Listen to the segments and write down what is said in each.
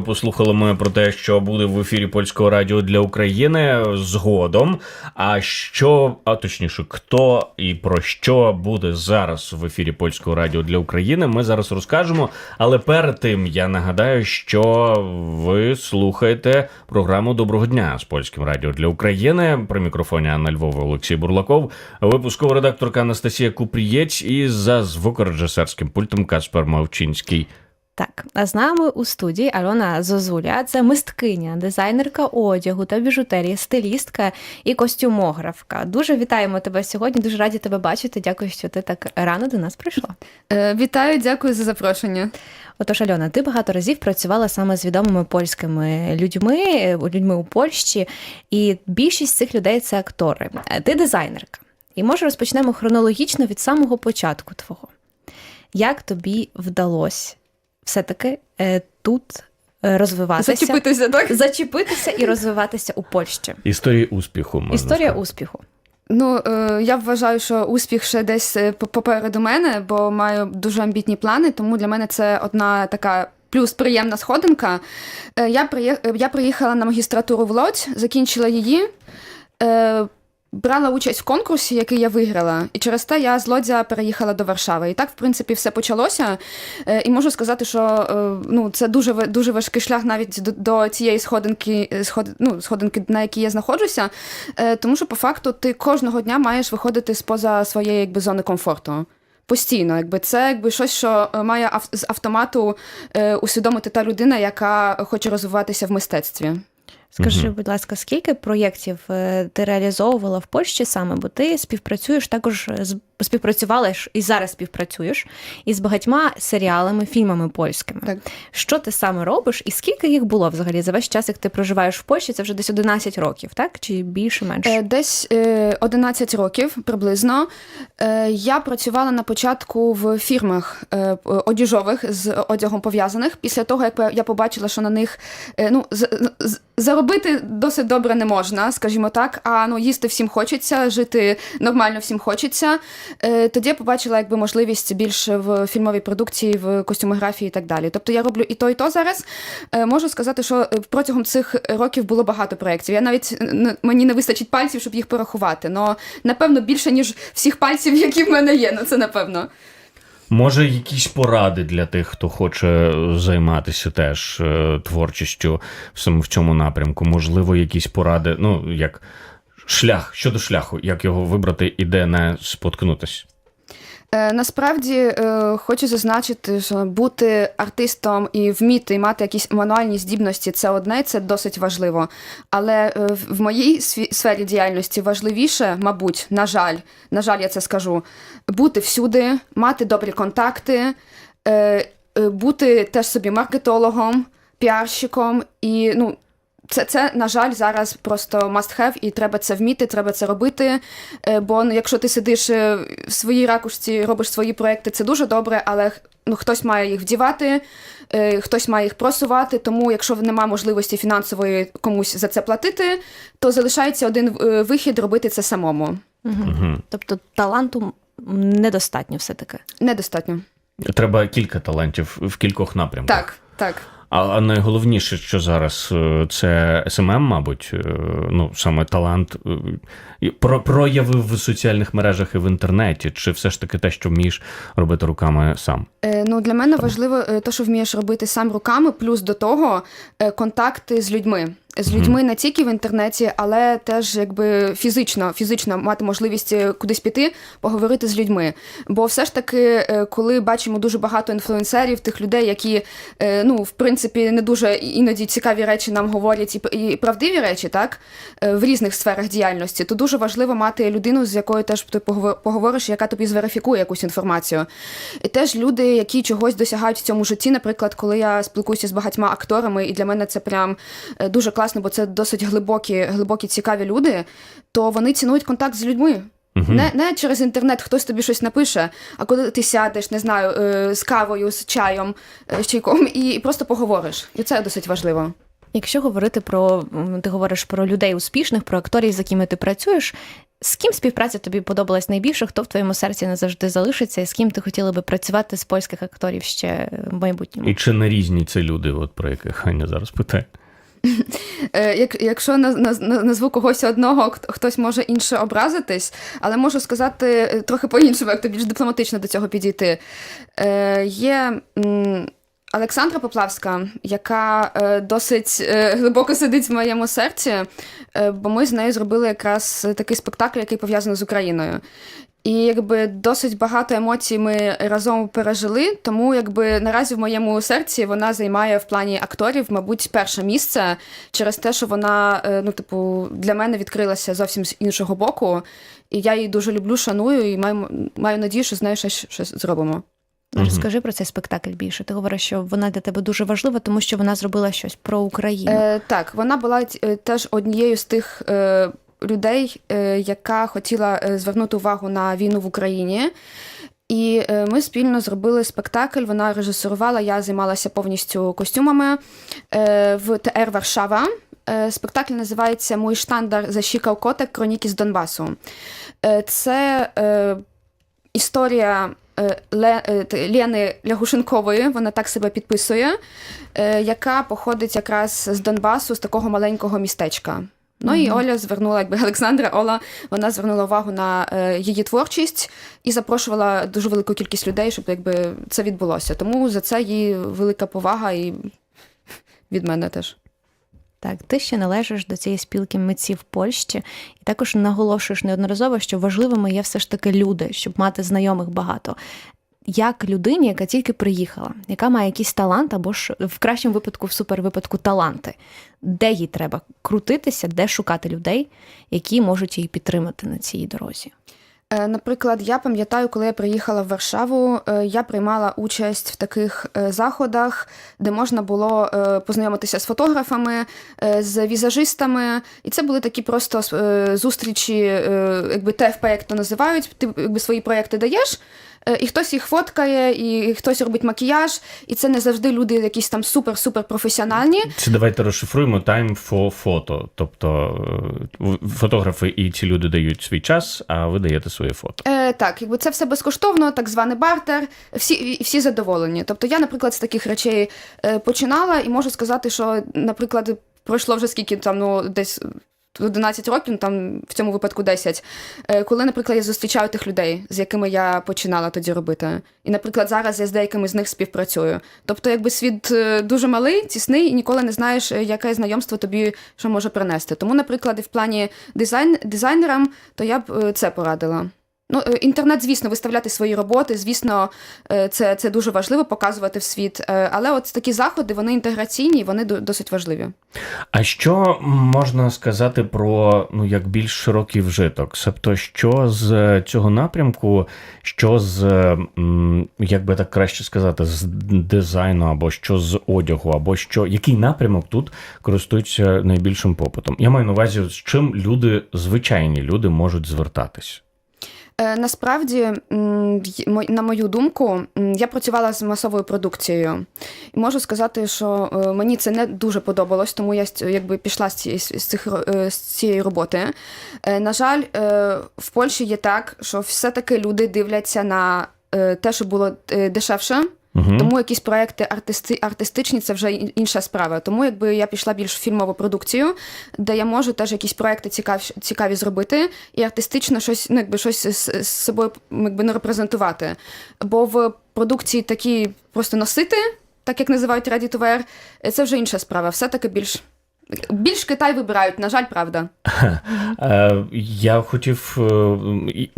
Послухали ми про те, що буде в ефірі польського радіо для України згодом. А що, а точніше, хто і про що буде зараз в ефірі польського радіо для України, ми зараз розкажемо. Але перед тим я нагадаю, що ви слухаєте програму Доброго дня з польським радіо для України. При мікрофоні Анна Львова Олексій Бурлаков, випускова редакторка Анастасія Купрієць і за звукорежисерським пультом Каспер Мавчинський. Так, а з нами у студії Альона Зозуля, це мисткиня, дизайнерка одягу та біжутерії, стилістка і костюмографка. Дуже вітаємо тебе сьогодні. Дуже раді тебе бачити. Дякую, що ти так рано до нас прийшла. Е, Вітаю, дякую за запрошення. Отож, Альона, ти багато разів працювала саме з відомими польськими людьми, людьми у Польщі, і більшість цих людей це актори. Е, Ти дизайнерка. І може розпочнемо хронологічно від самого початку твого. Як тобі вдалося все-таки е, тут е, розвиватися? Зачепитися, так? зачепитися і розвиватися у Польщі. Історії успіху. Можна Історія сказати. успіху. Ну, е, я вважаю, що успіх ще десь попереду мене, бо маю дуже амбітні плани, тому для мене це одна така. Плюс приємна сходинка. Я, приїхала на магістратуру в Лодзь, закінчила її, брала участь в конкурсі, який я виграла, і через те я з Лодзя переїхала до Варшави. І так, в принципі, все почалося. Е, І можу сказати, що е, ну, це дуже, дуже важкий шлях навіть до, до цієї сходинки, е, сход, ну, сходинки, на якій я знаходжуся. Тому що по факту ти кожного дня маєш виходити з поза своєї якби, зони комфорту. Постійно, якби це якби щось, що має з автомату е, усвідомити та людина, яка хоче розвиватися в мистецтві. Скажи, будь ласка, скільки проєктів е, ти реалізовувала в Польщі саме? Бо ти співпрацюєш також з співпрацювала і зараз співпрацюєш із багатьма серіалами, фільмами польськими. Так. Що ти саме робиш, і скільки їх було взагалі за весь час, як ти проживаєш в Польщі? Це вже десь 11 років, так? Чи більше менше? Е, Десь е, 11 років приблизно. Е, Я працювала на початку в фірмах е, одіжових з одягом пов'язаних. Після того, як я побачила, що на них е, ну, заробити досить добре не можна, скажімо так. А ну, їсти всім хочеться, жити нормально всім хочеться. Е, Тоді я побачила якби можливість більше в фільмовій продукції, в костюмографії і так далі. Тобто я роблю і то, і то зараз. Е, Можу сказати, що е, протягом цих років було багато проєктів. Я навіть мені не вистачить пальців, щоб їх порахувати. Но напевно більше ніж всіх пальців, які в мене є. Ну це напевно. Може, якісь поради для тих, хто хоче займатися теж творчістю саме в цьому напрямку. Можливо, якісь поради, ну як шлях щодо шляху, як його вибрати і де не споткнутись. Е, Насправді е, хочу зазначити, що бути артистом і вміти і мати якісь мануальні здібності це одне, це досить важливо. Але е, в- моїй сфері діяльності важливіше, мабуть, на жаль, на жаль, я це скажу, бути всюди, мати добрі контакти, бути теж собі маркетологом, піарщиком і ну. Це, це, на жаль, зараз просто must have, і треба це вміти, треба це робити. Е, Бо ну, якщо ти сидиш е, в своїй ракушці, робиш свої проекти, це дуже добре, але ну, хтось має їх вдівати, е, хтось має їх просувати. Тому, якщо немає можливості фінансової комусь за це платити, то залишається один вихід робити це самому. Угу. Тобто таланту недостатньо все-таки. Недостатньо. Треба кілька талантів в кількох напрямках. Так, так. А, найголовніше, що зараз е, це СММ, мабуть, е, ну саме талант е, про прояви в соціальних мережах і в інтернеті, чи все ж таки те, що вмієш робити руками сам. Е, Ну, для мене важливо е, те, що вмієш робити сам руками, плюс до того контакти з людьми. З людьми не тільки в інтернеті, але теж якби фізично, фізично мати можливість е, кудись піти, поговорити з людьми. Бо все ж таки, е, коли бачимо дуже багато інфлюенсерів, тих людей, які е, ну в принципі не дуже іноді цікаві речі нам говорять, і, і правдиві речі, так в різних сферах діяльності, то дуже важливо мати людину, з якою теж ти поговор- поговориш, яка тобі зверифікує якусь інформацію. І теж люди, які чогось досягають в цьому житті. Наприклад, коли я спілкуюся з багатьма акторами, і для мене це прям дуже класно, бо це досить глибокі, глибокі цікаві люди, то вони цінують контакт з людьми. Не, не через інтернет хтось тобі щось напише, а коли ти сядеш, не знаю, е, з кавою, з чаєм, е, з чайком, і, і просто поговориш. І це досить важливо. Якщо говорити про ти говориш про людей успішних, про акторів, з якими ти працюєш, З ким співпраця тобі подобалась найбільше? Хто в твоєму серці назавжди залишиться, і з ким ти хотіла би працювати з польських акторів ще в майбутньому? І чи не різні це люди, от про яких Аня зараз питає? Е, Як, якщо на, на, на- назву когось одного, хто- хтось може інше образитись, але можу сказати е, трохи по-іншому, як то більш дипломатично до цього підійти. Е, є Олександра Поплавська, яка е, досить е, глибоко сидить в моєму серці, е, бо ми з нею зробили якраз такий спектакль, який пов'язаний з Україною. І якби досить багато емоцій ми разом пережили, тому якби наразі в моєму серці вона займає в плані акторів, мабуть, перше місце через те, що вона, е, ну, типу, для мене відкрилася зовсім з іншого боку. І я її дуже люблю, шаную і маю, маю надію, що з нею щось, щось зробимо. Розкажи про цей спектакль більше. Ти говориш, що вона для тебе дуже важлива, тому що вона зробила щось про Україну. Е, так, вона була е, теж однією з тих е, людей, е, яка хотіла е, звернути увагу на війну в Україні. І е, ми спільно зробили спектакль. Вона режисерувала, я займалася повністю костюмами е, в ТР Варшава. Е, Спектакль називається Мой штандар защікав котик Кроніки з Донбасу. Е, Це е, історія е, Ле, е, Лени Лягушенкової, вона так себе підписує, е, яка походить якраз з Донбасу, з такого маленького містечка. Ну і Оля звернула, якби Олександра Ола, вона звернула увагу на е, її творчість і запрошувала дуже велику кількість людей, щоб якби це відбулося. Тому за це їй велика повага і від мене теж. Так, ти ще належиш до цієї спілки митців Польщі, і також наголошуєш неодноразово, що важливими є все ж таки люди, щоб мати знайомих багато. Як людині, яка тільки приїхала, яка має якийсь талант, або ж в кращому випадку, в супервипадку, таланти, де їй треба крутитися, де шукати людей, які можуть її підтримати на цій дорозі. Е, Наприклад, я пам'ятаю, коли я приїхала в Варшаву, е, я приймала участь в таких е, заходах, де можна було познайомитися з фотографами, з візажистами. І це були такі просто зустрічі, якби ТФП, як то називають. Ти якби свої проекти даєш. Е, І хтось їх фоткає, і хтось робить макіяж, і це не завжди люди якісь там супер-супер професіональні. Це давайте розшифруємо time for photo. Тобто е, фотографи і ці люди дають свій час, а ви даєте своє фото. Е, так, якби це все безкоштовно, так званий бартер, всі, всі задоволені. Тобто я, наприклад, з таких речей е, починала і можу сказати, що, наприклад, пройшло вже скільки там, ну, десь. 11 років, ну, там в цьому випадку 10, е, коли, наприклад, я зустрічаю тих людей, з якими я починала тоді робити. І, наприклад, зараз я з деякими з них співпрацюю. Тобто, якби світ е, дуже малий, тісний, і ніколи не знаєш, е, яке знайомство тобі що може принести. Тому, наприклад, і в плані дизайн, дизайнерам, то я б це порадила. Ну, е, інтернет, звісно, виставляти свої роботи, звісно, е, це, це дуже важливо показувати в світ. Е, Але от такі заходи, вони інтеграційні, вони досить важливі. А що можна сказати про ну як більш широкий вжиток? Тобто, що з цього напрямку, що з як би так краще сказати, з дизайну, або що з одягу, або що який напрямок тут користується найбільшим попитом? Я маю на увазі, з чим люди, звичайні люди, можуть звертатись. Е, Насправді, на мою думку, я працювала з масовою продукцією. І можу сказати, що е, мені це не дуже подобалось, тому я якби пішла з цієї, з, цих, е, з цієї роботи. На жаль, в Польщі є так, що все-таки люди дивляться на те, що було дешевше. Угу. Тому якісь проекти артисти, артистичні це вже інша справа. Тому якби я пішла більш в фільмову продукцію, де я можу теж якісь проекти цікаві, цікаві зробити, і артистично щось, ну якби щось з, з собою якби не репрезентувати. Бо в продукції такі просто носити, так як називають Ready to Wear, це вже інша справа. Все-таки більш. Більш Китай вибирають, на жаль, правда. Е, Я хотів е,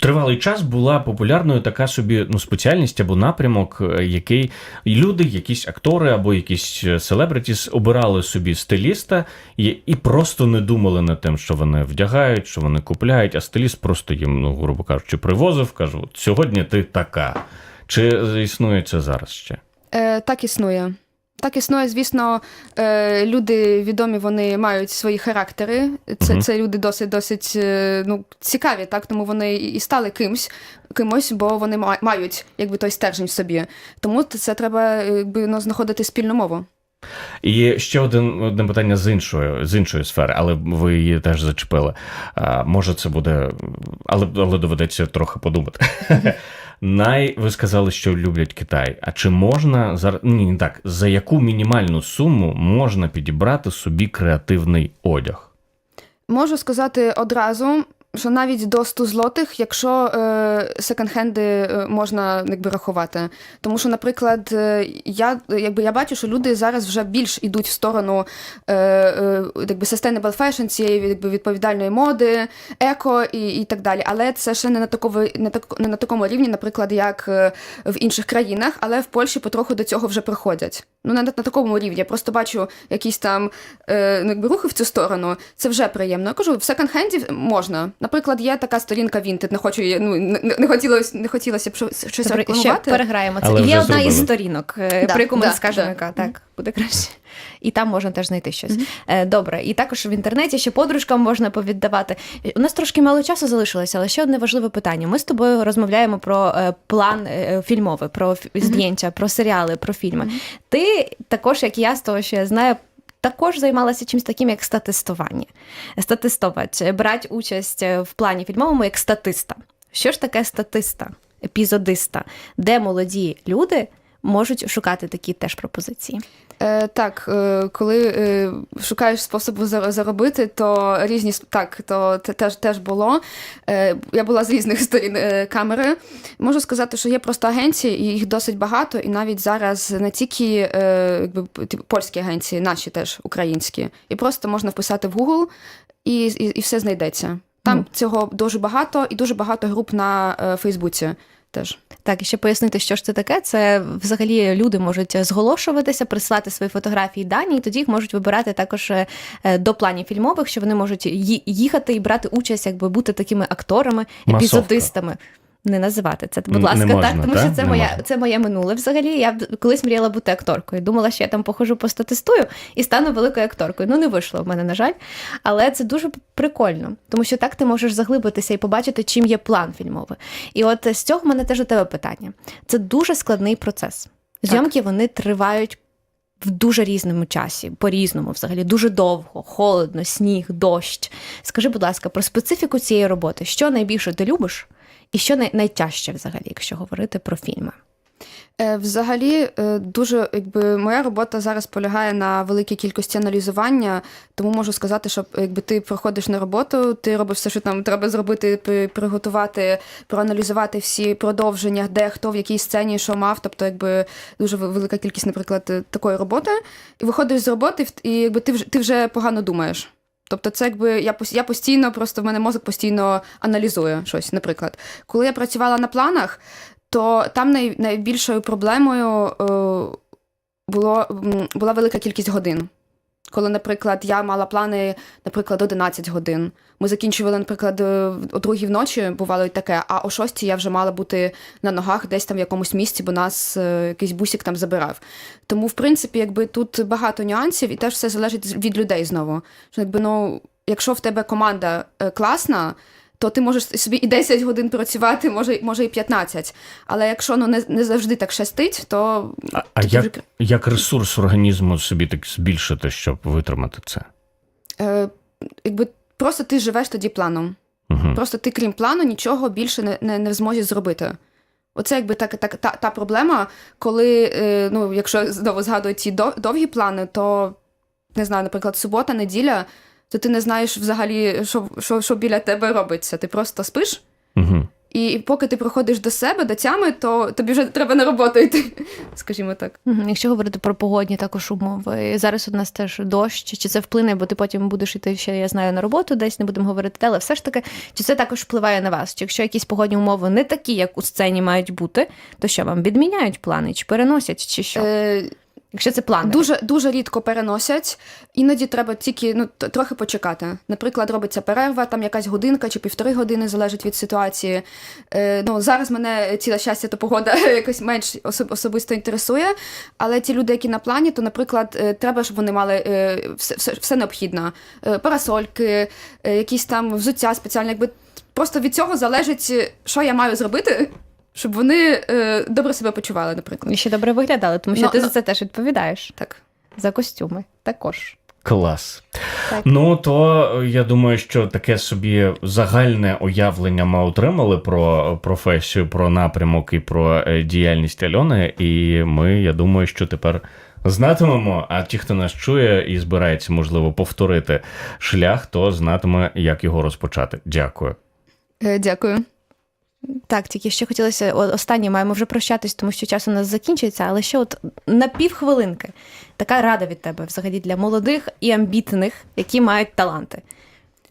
тривалий час була популярною така собі ну, спеціальність або напрямок, е, який люди, якісь актори або якісь селебритіс обирали собі стиліста і, і просто не думали над тим, що вони вдягають, що вони купляють, а стиліст просто їм, ну, грубо кажучи, привозив, кажу, «От сьогодні ти така. Чи існує це зараз ще? Е, так існує. Так існує, звісно, е, люди відомі, вони мають свої характери. Це, це люди досить досить е, ну, цікаві, так тому вони і стали кимсь, кимось, бо вони мають якби той стержень в собі. Тому це треба якби, ну, знаходити спільну мову. І ще один одне питання з іншої з іншої сфери, але ви її теж зачепили. А, може, це буде, але, але доведеться трохи подумати. Най, ви сказали, що люблять Китай. А чи можна зараз ні, не так за яку мінімальну суму можна підібрати собі креативний одяг? Можу сказати одразу, що навіть до 100 злотих, якщо е, секонд-хенди е, можна якби рахувати. Тому що, наприклад, е, я, якби, я бачу, що люди зараз вже більш ідуть в сторону е, е, якби sustainable fashion, цієї якби, відповідальної моди, еко і, і так далі. Але це ще не на такому, не, так, не на такому рівні, наприклад, як е, в інших країнах, але в Польщі потроху до цього вже приходять. Ну, на, на такому рівні. Я просто бачу якісь там е, ну, якби, рухи в цю сторону. Це вже приємно. Я кажу, в секонд-хенді можна. Наприклад, є така сторінка Vinted, не хочу ну, не, не, хотілося, не хотілося б щось щось Добре, ще рекламувати. переграємо це. Але Є одна із сторінок, е, Да, про яку ми да, скажемо, да. яка так буде краще. І там можна теж знайти щось. Е, Добре, і також в інтернеті ще подружкам можна повіддавати. У нас трошки мало часу залишилося, але ще одне важливе питання. Ми з тобою розмовляємо про е, план е, фільмовий, про здійснення, про серіали, про фільми. Ти також, як і я, з того, що я знаю. Також займалася чимось таким, як статистування. Статистувати, брати участь е, в плані фільмовому як статиста. Що ж таке статиста, епізодиста, де молоді люди можуть шукати такі теж пропозиції? Е, так, е, коли е, шукаєш способу зар- заробити, то різні с- так, то це теж, теж було. Е, я була з різних сторін е, камери. Можу сказати, що є просто агенції, і їх досить багато, і навіть зараз не тільки е, якби, типу, польські агенції, наші теж українські. І просто можна вписати в Google, і, і, і все знайдеться. Там цього дуже багато, і дуже багато груп на е, Фейсбуці теж. Так, і ще пояснити, що ж це таке. Це взагалі люди можуть зголошуватися, присилати свої фотографії, дані, і тоді їх можуть вибирати також е, до планів фільмових, що вони можуть їхати і брати участь, якби бути такими акторами, Масовка. Не називати це, будь ласка, не можна, так, тому та? що це Не моя можна. це моє минуле. Взагалі, я колись мріяла бути акторкою. Думала, що я там похожу постатистую і стану великою акторкою. Ну не вийшло в мене, на жаль. Але це дуже прикольно, тому що так ти можеш заглибитися і побачити, чим є план фільмовий. І от з цього в мене теж до тебе питання. Це дуже складний процес. Зйомки вони тривають в дуже різному часі, по-різному, взагалі, дуже довго, холодно, сніг, дощ. Скажи, будь ласка, про специфіку цієї роботи, що найбільше ти любиш, і що най- найтяжче, взагалі, якщо говорити про фільми? Е, Взагалі, е, дуже якби моя робота зараз полягає на великій кількості аналізування, тому можу сказати, що якби ти приходиш на роботу, ти робиш все, що там треба зробити, приготувати, проаналізувати всі продовження, де хто в якій сцені що мав. Тобто, якби дуже велика кількість, наприклад, такої роботи. І виходиш з роботи, і якби ти вже ти вже погано думаєш. Тобто, це якби я я постійно, просто в мене мозок постійно аналізує щось. Наприклад, коли я працювала на планах, то там най, найбільшою проблемою е, було, була велика кількість годин. Коли, наприклад, я мала плани, наприклад, 11 годин. Ми закінчували, наприклад, е, о другій вночі, бувало і таке, а о шостій я вже мала бути на ногах десь там в якомусь місці, бо нас е, якийсь бусик там забирав. Тому, в принципі, якби тут багато нюансів, і теж все залежить від людей знову. Що, якби, ну, якщо в тебе команда е, класна, то ти можеш собі і 10 годин працювати, може, може і 15. Але якщо ну, не, не завжди так щастить, то А, а як, вже- як ресурс організму собі так збільшити, щоб витримати це? е, якби просто ти живеш тоді планом. Угу. Просто ти, крім плану, нічого більше не, не, не змозі зробити. Оце якби так, так, та, та проблема, коли, е, ну, якщо знову згадую ці довгі плани, то не знаю, наприклад, субота, неділя, то ти не знаєш взагалі, що, що, що біля тебе робиться. Ти просто спиш, Угу. і поки ти приходиш до себе, до тями, то тобі вже треба на роботу йти, скажімо так. Якщо говорити про погодні також умови, зараз у нас теж дощ, чи це вплине, бо ти потім будеш йти ще, я знаю, на роботу, десь не будемо говорити, але все ж таки, чи це також впливає на вас? Чи якщо якісь погодні умови не такі, як у сцені мають бути, то що вам відміняють плани, чи переносять, чи що? Е, Якщо це плани. Дуже дуже рідко переносять. Іноді треба тільки ну трохи почекати. Наприклад, робиться перерва, там якась годинка чи півтори години залежить від ситуації. Е, ну зараз мене ціле щастя, то погода якось менш особ- особисто інтересує. Але ті люди, які на плані, то, наприклад, е, треба, щоб вони мали е, все, все, все необхідне: Е, парасольки, якісь там взуття спеціальне. Якби просто від цього залежить, що я маю зробити, щоб вони е, добре себе почували, наприклад. І ще добре виглядали, тому що Ну, ти ну- за це теж відповідаєш. Так. за костюми також. Клас. Так. Ну то е, я думаю, що таке собі загальне уявлення ми отримали про професію, про напрямок і про е, діяльність Альони. І ми, я думаю, що тепер знатимемо. А ті, хто нас чує і збирається, можливо, повторити шлях, то знатиме, як його розпочати. Дякую. Е, Дякую. Так, тільки ще хотілося останнє маємо вже прощатись, тому що час у нас закінчується, але ще от на півхвилинки така рада від тебе взагалі для молодих і амбітних, які мають таланти.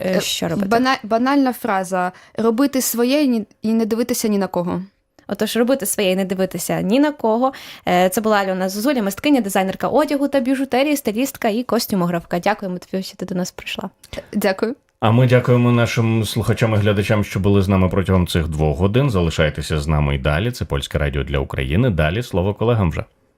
Е, Е, Що робити? Бана- банальна фраза: робити своє і не дивитися ні на кого. Отож, робити своє і не дивитися ні на кого. Е, Це була Альона Зозуля, мисткиня, дизайнерка одягу та біжутерії, стилістка і костюмографка. Дякуємо тобі, що ти до нас прийшла. Дякую. А ми дякуємо нашим слухачам і глядачам, що були з нами протягом цих двох годин. Залишайтеся з нами і далі. Це польське радіо для України. Далі слово колегам вже.